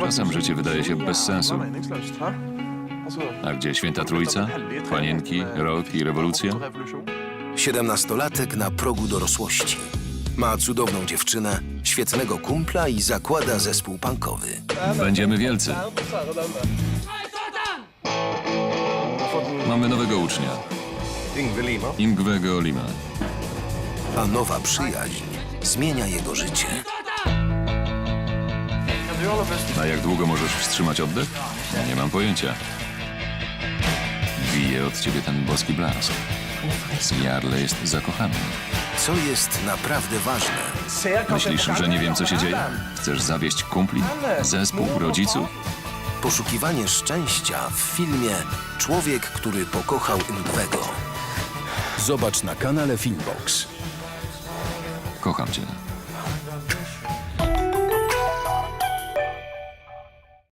Czasem życie wydaje się bez sensu. A gdzie święta trójca? Panienki, rok i rewolucja? Siedemnastolatek na progu dorosłości. Ma cudowną dziewczynę, świetnego kumpla i zakłada zespół punkowy. Będziemy wielcy. Mamy nowego ucznia. Ingwego Lima. A nowa przyjaźń zmienia jego życie. Na jak długo możesz wstrzymać oddech? Nie mam pojęcia. Bije od ciebie ten boski blask. Jarle jest zakochany. Co jest naprawdę ważne, Myślisz, że nie wiem, co się dzieje? Chcesz zawieść kumpli? Zespół? Rodziców? poszukiwanie szczęścia w filmie Człowiek, który pokochał Ingwego. Zobacz na kanale Filmbox. Kocham cię.